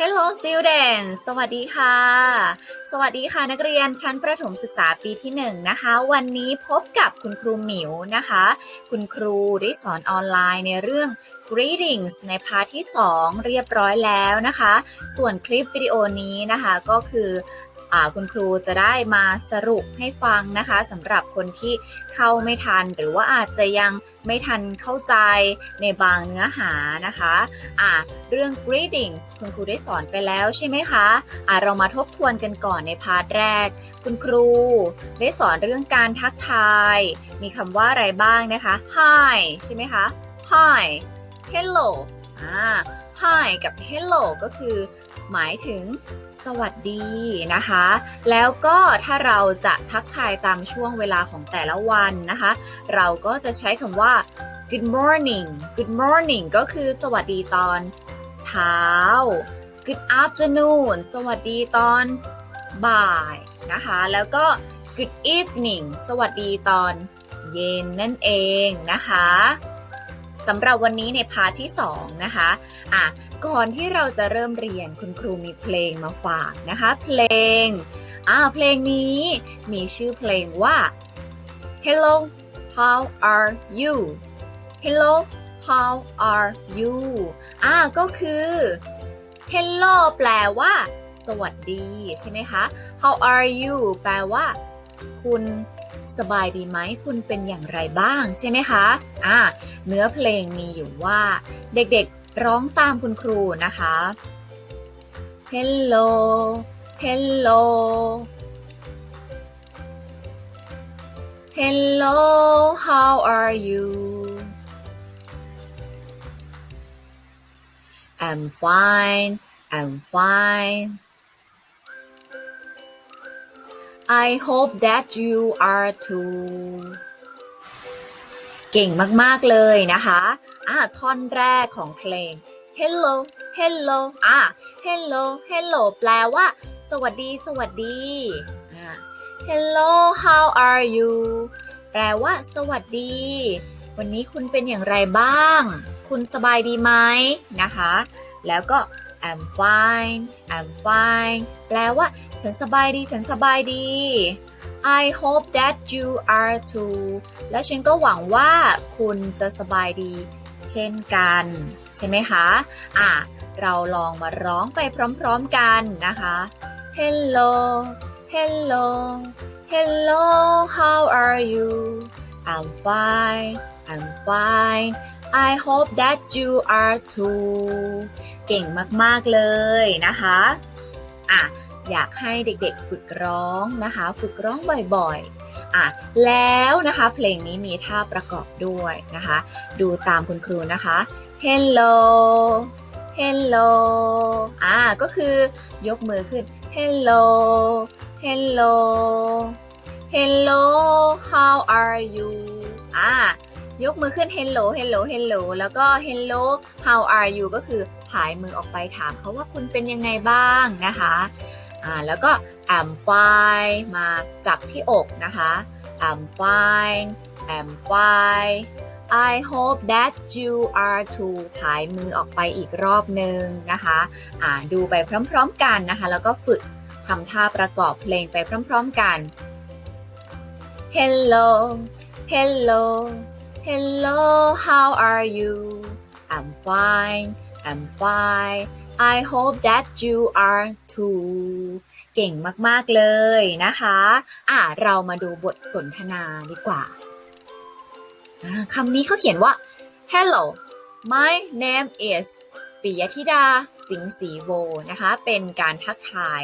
Hello students สวัสดีค่ะ สวัสดีค่ะนักเรียนชั้นประถมศึกษาปีที่1นงนะคะ วันนี้พบกับคุณครูหมิวนะคะ คุณครูได้สอนออนไลน์ในเรื่อง greetings ในพาร์ทที่ 2 เรียบร้อยแล้วนะคะ ส่วนคลิปวิดีโอนี้นะคะก็คือ คุณครูจะได้มาสรุปให้ฟังนะคะสำหรับคนที่เข้าไม่ทัน หรือว่าอาจจะยังไม่ทันเข้าใจในบางเนื้อหานะคะอ่าเรื่อง greetings คุณครูได้สอนไปแล้วใช่ไหมคะอ่าเรามาทบทวนกันก่อนในพาร์ทแรก คุณครู ได้สอนเรื่องการทักทาย มีคำว่าอะไรบ้างนะคะ hi ใช่ไหมคะ hi hello อ่า hi กับ hello ก็คือ หมายถึงสวัสดีนะคะ แล้วก็ถ้าเราจะทักทายตามช่วงเวลาของแต่ละวันนะคะ เราก็จะใช้คำว่า good morning good morning ก็คือสวัสดีตอนเช้า good afternoon สวัสดีตอนบ่ายนะคะ แล้วก็ good evening สวัสดีตอนเย็นนั่นเองนะคะ สำหรับวันนี้ในพาร์ทที่ 2 นะคะอะก่อนที่เราจะเริ่มเรียนคุณครูมีเพลงมาฝากนะคะ เพลงอ่าเพลงนี้มีชื่อเพลงว่า Hello how are you Hello how are you อ่าก็คือ Hello แปลว่า สวัสดีใช่ไหมคะ How are you แปลว่า คุณ สบายดีไหมคุณเป็นอย่างไรบ้างใช่ไหมคะอ่าเนื้อเพลงมีอยู่ว่าเด็กๆร้องตามคุณครูนะคะ Hello Hello Hello how are you I'm fine I'm fine I hope that you are too เก่งมาก ๆ เลยนะคะอะท่อนแรกของเพลง Hello Hello อะ Hello Hello แปลว่า สวัสดี สวัสดีอะ Hello how are you แปลว่า สวัสดี วันนี้คุณเป็นอย่างไรบ้าง คุณสบายดีไหมนะคะ แล้วก็ I'm fine I'm fine แปลว่า ฉันสบายดี ฉันสบายดี I hope that you are too และฉันก็หวังว่าคุณจะสบายดี เช่นกัน ใช่ไหมคะ อะ เราลองมาร้องไปพร้อมๆกันนะคะ Hello Hello Hello how are you I'm fine I'm fine I hope that you are too เก่งมาก ๆ เลยนะคะอะอยากให้เด็กๆฝึกร้องนะคะ ฝึกร้องบ่อยๆอะแล้วนะคะเพลงนี้มีท่าประกอบด้วยนะคะ ดูตามคุณครูนะคะ Hello Hello อ่าก็คือยกมือขึ้น Hello Hello Hello how are you อ่า ยกมือขึ้น Hello Hello Hello แล้วก็ Hello how are you ก็คือผายมือออกไปถามเขาว่าคุณเป็นยังไงบ้างนะคะอ่าแล้วก็ I'm fine มาจับที่อกนะคะ I'm fine I'm fine I hope that you are too ผายมือออกไปอีกรอบหนึ่งนะคะอ่าดูไปพร้อมๆกันนะคะ แล้วก็ฝึกทำท่าประกอบเพลงไปพร้อมๆกัน Hello Hello Hello how are you I'm fine I'm fine I hope that you are too เก่งมาก ๆ เลยนะคะ อะ เรามาดูบทสนทนาดีกว่า คำนี้เขาเขียนว่า Hello my name is ปิยธิดา สิงห์ศรีโวนะคะ เป็นการทักทาย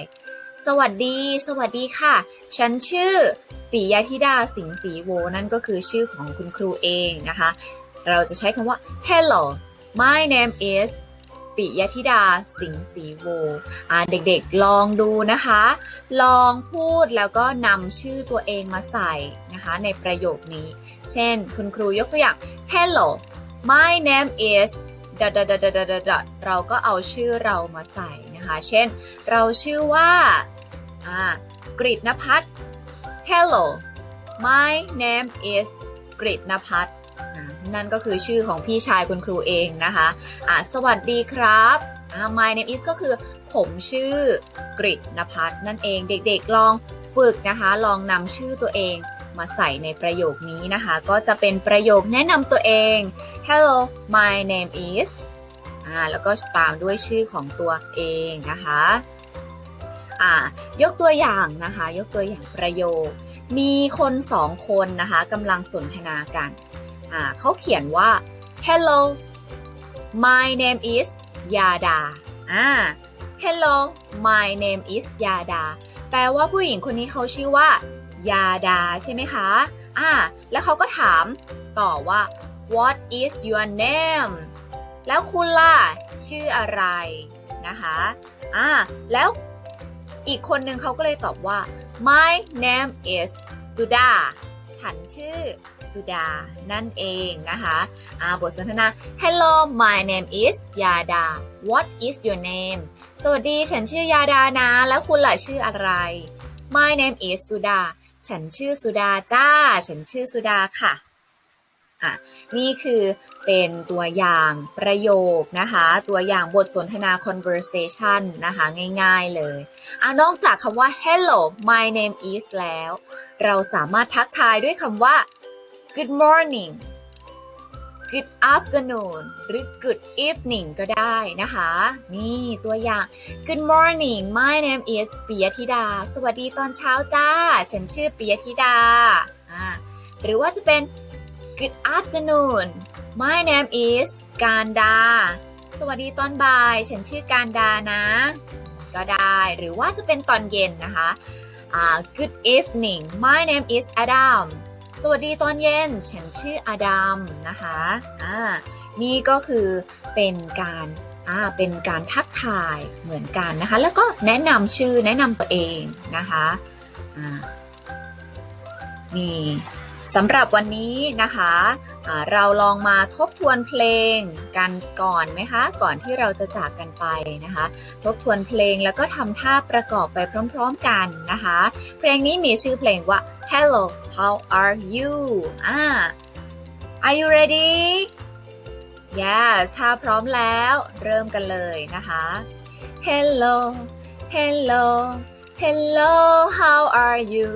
สวัสดี สวัสดีค่ะ ฉันชื่อปิยธิดาสิงห์ศรีโว นั่นก็คือชื่อของคุณครูเองนะคะ เราจะใช้คำว่า Hello my name is ปิยธิดาสิงห์ศรีโวอ่าเด็กๆลองดูนะคะ ลองพูดแล้วก็นำชื่อตัวเองมาใส่นะคะในประโยคนี้ เช่น คุณครูยกตัวอย่าง Hello my name is ดดดดดดเราก็เอาชื่อเรามาใส่นะคะ เช่น เราชื่อว่า อ่ากริตนภัทร Hello my name is กริตนภัทรนั่นก็คือชื่อของพี่ชายคุณครูเองนะคะอ่าสวัสดีครับ my name is ก็คือผมชื่อกริตนภัทรนั่นเองเด็กๆลองฝึกนะคะ ลองนำชื่อตัวเองมาใส่ในประโยคนี้นะคะ ก็จะเป็นประโยคแนะนำตัวเอง Hello my name is อ่าแล้วก็ตามด้วยชื่อของตัวเองนะคะ อ่ายกตัวอย่างนะคะ ยกตัวอย่างประโยค มีคนสองคนนะคะกำลังสนทนากันอ่าเขาเขียนว่า Hello my name is Yada อ่า Hello my name is Yada แปลว่าผู้หญิงคนนี้เขาชื่อว่า ยาดา ใช่ไหมคะอ่าแล้วเขาก็ถามต่อว่า What is your name แล้วคุณล่ะ ชื่ออะไรนะคะอ่าแล้ว อีกคนหนึ่งเขาก็เลยตอบว่า My name is Suda ฉันชื่อสุดา นั่นเองนะคะอ่าบทสนทนา Hello my name is Yada What is your name สวัสดี ฉันชื่อยาดานะ แล้วคุณล่ะชื่ออะไร My name is Suda ฉันชื่อสุดาจ้า ฉันชื่อสุดาค่ะ อะนี่คือเป็นตัวอย่างประโยคนะคะ ตัวอย่างบทสนทนา conversation นะคะ ง่ายๆเลยอะนอกจากคำว่า hello my name is แล้ว เราสามารถทักทายด้วยคำว่า good morning good afternoon หรือ good evening ก็ได้นะคะ นี่ตัวอย่าง Good morning my name is ปิยธิดา สวัสดีตอนเช้าจ้า ฉันชื่อปิยธิดา หรือว่าจะเป็น Good afternoon my name is การดา สวัสดีตอนบ่าย ฉันชื่อการดานะ ก็ได้หรือว่าจะเป็นตอนเย็นนะคะอ่า Good evening my name is Adam สวัสดีตอนเย็น ฉันชื่ออดัมนะคะอ่านี่ก็คือเป็นการอ่าเป็นการทักทายเหมือนกันนะคะ แล้วก็แนะนำชื่อแนะนำตัวเองนะคะอ่านี่ สำหรับวันนี้นะคะเราลองมาทบทวนเพลงกันก่อนไหมคะ ก่อนที่เราจะจากกันไปนะคะ ทบทวนเพลงแล้วก็ทำท่าประกอบไปพร้อมๆกันนะคะ เพลงนี้มีชื่อเพลงว่า Hello how are you อ่า Are you ready Yes ถ้าพร้อมแล้วเริ่มกันเลยนะคะ Hello Hello Hello how are you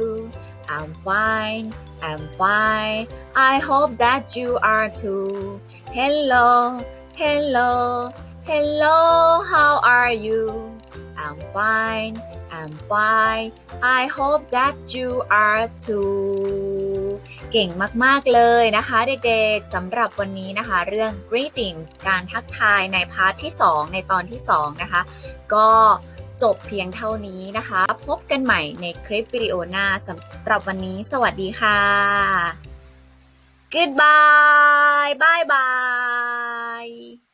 I'm fine I'm fine I hope that you are too Hello Hello Hello how are you I'm fine I'm fine I hope that you are too เก่งมาก ๆ เลยนะคะเด็ก ๆสำหรับวันนี้นะคะเรื่อง greetings การทักทายในพาร์ทที่ 2 ในตอนที่ 2 นะคะ ก็ จบเพียงเท่านี้นะคะ พบกันใหม่ในคลิปวิดีโอหน้าสำหรับวันนี้สวัสดีค่ะ goodbye bye bye